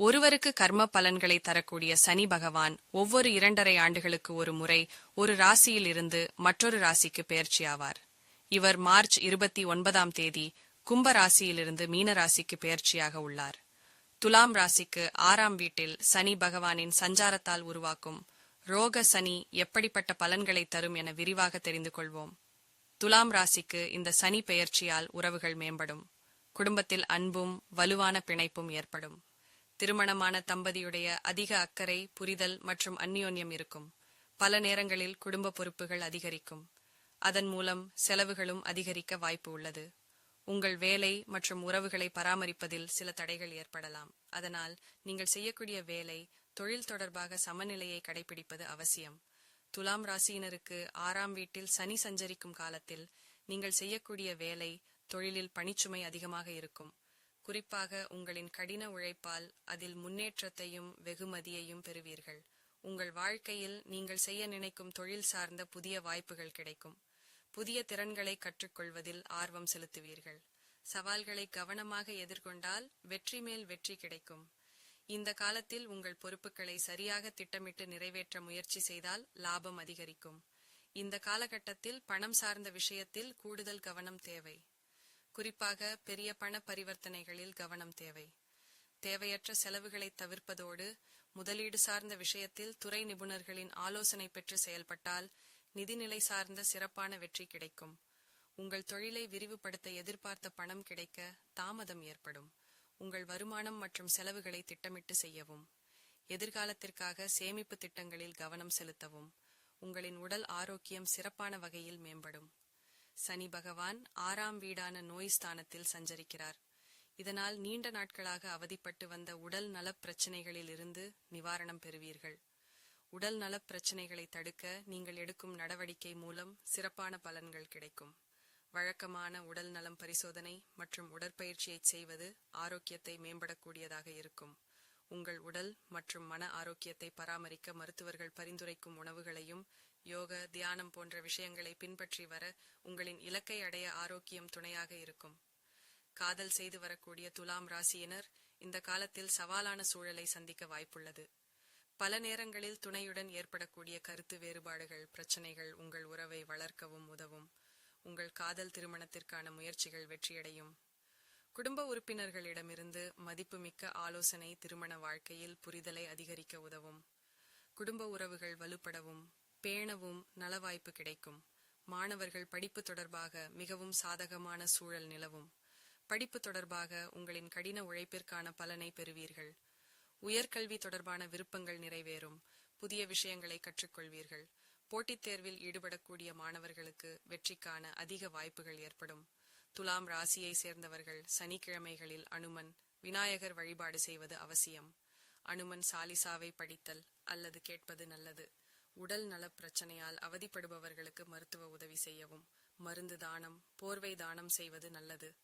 ஒருவருக்கு கர்ம பலன்களை தரக்கூடிய சனி பகவான் ஒவ்வொரு இரண்டரை ஆண்டுகளுக்கு ஒரு முறை ஒரு ராசியில் இருந்து மற்றொரு ராசிக்கு பெயர்ச்சியாவார் இவர் மார்ச் இருபத்தி ஒன்பதாம் தேதி கும்ப ராசியிலிருந்து மீன ராசிக்கு பெயர்ச்சியாக உள்ளார். துலாம் ராசிக்கு ஆறாம் வீட்டில் சனி பகவானின் சஞ்சாரத்தால் உருவாக்கும் ரோக சனி எப்படிப்பட்ட பலன்களை தரும் என விரிவாக தெரிந்து கொள்வோம். துலாம் ராசிக்கு இந்த சனி பெயர்ச்சியால் உறவுகள் மேம்படும். குடும்பத்தில் அன்பும் வலுவான பிணைப்பும் ஏற்படும். திருமணமான தம்பதியுடைய அதிக அக்கறை புரிதல் மற்றும் அந்யோன்யம் இருக்கும். பல நேரங்களில் குடும்ப பொறுப்புகள் அதிகரிக்கும். அதன் மூலம் செலவுகளும் அதிகரிக்க வாய்ப்பு உள்ளது. உங்கள் வேலை மற்றும் உறவுகளை பராமரிப்பதில் சில தடைகள் ஏற்படலாம். அதனால் நீங்கள் செய்யக்கூடிய வேலை தொழில் தொடர்பாக சமநிலையை கடைபிடிப்பது அவசியம். துலாம் ராசியினருக்கு ஆறாம் வீட்டில் சனி சஞ்சரிக்கும் காலத்தில் நீங்கள் செய்யக்கூடிய வேலை தொழிலில் பணிச்சுமை அதிகமாக இருக்கும். குறிப்பாக உங்களின் கடின உழைப்பால் அதில் முன்னேற்றத்தையும் வெகுமதியையும் பெறுவீர்கள். உங்கள் வாழ்க்கையில் நீங்கள் செய்ய நினைக்கும் தொழில் சார்ந்த புதிய வாய்ப்புகள் கிடைக்கும். புதிய திறன்களை கற்றுக்கொள்வதில் ஆர்வம் செலுத்துவீர்கள். சவால்களை கவனமாக எதிர்கொண்டால் வெற்றி மேல் வெற்றி கிடைக்கும். இந்த காலத்தில் உங்கள் பொறுப்புகளை சரியாக திட்டமிட்டு நிறைவேற்ற முயற்சி செய்தால் லாபம் அதிகரிக்கும். இந்த காலகட்டத்தில் பணம் சார்ந்த விஷயத்தில் கூடுதல் கவனம் தேவை. குறிப்பாக பெரிய பண பரிவர்த்தனைகளில் கவனம் தேவை. தேவையற்ற செலவுகளை தவிர்ப்பதோடு முதலீடு சார்ந்த விஷயத்தில் துறை நிபுணர்களின் ஆலோசனை பெற்று செயல்பட்டால் நிதிநிலை சார்ந்த சிறப்பான வெற்றி கிடைக்கும். உங்கள் தொழிலை விரிவுபடுத்த எதிர்பார்த்த பணம் கிடைக்க தாமதம் ஏற்படும். உங்கள் வருமானம் மற்றும் செலவுகளை திட்டமிட்டு செய்யவும். எதிர்காலத்திற்காக சேமிப்பு திட்டங்களில் கவனம் செலுத்தவும். உங்களின் உடல் ஆரோக்கியம் சிறப்பான வகையில் மேம்படும். சனி பகவான் ஆறாம் வீடான நோய் ஸ்தானத்தில் சஞ்சரிக்கிறார். இதனால் நீண்ட நாட்களாக அவதிப்பட்டு வந்த உடல் நலப் பிரச்சினைகளில் இருந்து நிவாரணம் பெறுவீர்கள். உடல் நலப் பிரச்சினைகளை தடுக்க நீங்கள் எடுக்கும் நடவடிக்கை மூலம் சிறப்பான பலன்கள் கிடைக்கும். வழக்கமான உடல் நலம் பரிசோதனை மற்றும் உடற்பயிற்சியை செய்வது ஆரோக்கியத்தை மேம்படக்கூடியதாக இருக்கும். உங்கள் உடல் மற்றும் மன ஆரோக்கியத்தை பராமரிக்க மருத்துவர்கள் பரிந்துரைக்கும் உணவுகளையும் யோக தியானம் போன்ற விஷயங்களை பின்பற்றி வர உங்களின் இலக்கை அடைய ஆரோக்கியம் துணையாக இருக்கும். காதல் செய்து வரக்கூடிய துலாம் ராசியினர் இந்த காலத்தில் சவாலான சூழலை சந்திக்க வாய்ப்புள்ளது. பல நேரங்களில் துணையுடன் ஏற்படக்கூடிய கருத்து வேறுபாடுகள் பிரச்சனைகள் உங்கள் உறவை வளர்க்கவும் உதவும். உங்கள் காதல் திருமணத்திற்கான முயற்சிகள் வெற்றியடையும். குடும்ப உறுப்பினர்களிடமிருந்து மதிப்புமிக்க ஆலோசனை திருமண வாழ்க்கையில் புரிதலை அதிகரிக்க உதவும். குடும்ப உறவுகள் வலுப்படவும். பேணவும் நலவாய்ப்பு கிடைக்கும். மாணவர்கள் படிப்பு தொடர்பாக மிகவும் சாதகமான சூழல் நிலவும். படிப்பு தொடர்பாக உங்களின் கடின உழைப்பிற்கான பலனை பெறுவீர்கள். உயர்கல்வி தொடர்பான விருப்பங்கள் நிறைவேறும். புதிய விஷயங்களை கற்றுக்கொள்வீர்கள். போட்டித் தேர்வில் ஈடுபடக்கூடிய மாணவர்களுக்கு வெற்றிக்கான அதிக வாய்ப்புகள் ஏற்படும். துலாம் ராசியை சேர்ந்தவர்கள் சனிக்கிழமைகளில் அனுமன் விநாயகர் வழிபாடு செய்வது அவசியம். அனுமன் சாலிசாவை படித்தல் அல்லது கேட்பது நல்லது. உடல் நலப் பிரச்சனையால் அவதிப்படுபவர்களுக்கு மருத்துவ உதவி செய்யவும் மருந்து தானம் போர்வை தானம் செய்வது நல்லது.